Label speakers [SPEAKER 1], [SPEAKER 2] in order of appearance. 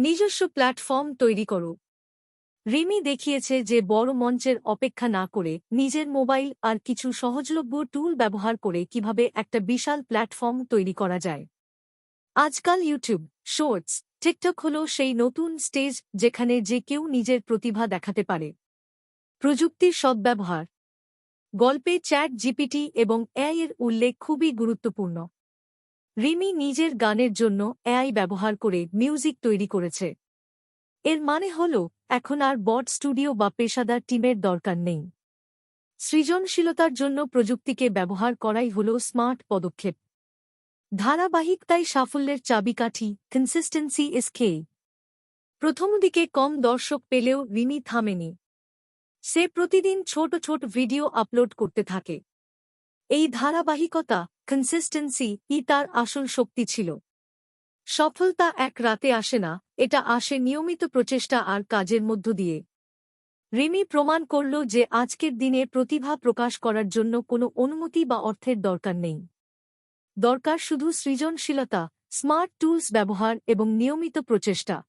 [SPEAKER 1] নিজস্ব প্ল্যাটফর্ম তৈরি করো। রিমি দেখিয়েছে যে বড় মঞ্চের অপেক্ষা না করে নিজের মোবাইল আর কিছু সহজলভ্য টুল ব্যবহার করে কীভাবে একটা বিশাল প্ল্যাটফর্ম তৈরি করা যায়। আজকাল ইউটিউব, শর্টস, টিকটক হল সেই নতুন স্টেজ যেখানে যে কেউ নিজের প্রতিভা দেখাতে পারে। প্রযুক্তির সদ্ব্যবহার। গল্পে চ্যাট জিপিটি এবং এআই এর উল্লেখ খুবই গুরুত্বপূর্ণ। রিমি নিজের গানের জন্য এআই ব্যবহার করে মিউজিক তৈরি করেছে। এর মানে হল, এখন আর বট স্টুডিও বা পেশাদার টিমের দরকার নেই। সৃজনশীলতার জন্য প্রযুক্তিকে ব্যবহার করাই হল স্মার্ট পদক্ষেপ। ধারাবাহিকতাই সাফল্যের চাবিকাঠি কনসিস্টেন্সি ইস কে প্রথম দিকে কম দর্শক পেলেও রিমি থামেনি। সে প্রতিদিন ছোট ছোট ভিডিও আপলোড করতে থাকে। এই ধারাবাহিকতা কনসিস্টেন্সি ই তার আসল শক্তি ছিল। সফলতা এক রাতে আসে না, এটা আসে নিয়মিত প্রচেষ্টা আর কাজের মধ্য দিয়ে। রিমি প্রমাণ করল যে আজকের দিনে প্রতিভা প্রকাশ করার জন্য কোনো অনুমতি বা অর্থের দরকার নেই। দরকার শুধু সৃজনশীলতা, স্মার্ট টুলস ব্যবহার এবং নিয়মিত প্রচেষ্টা।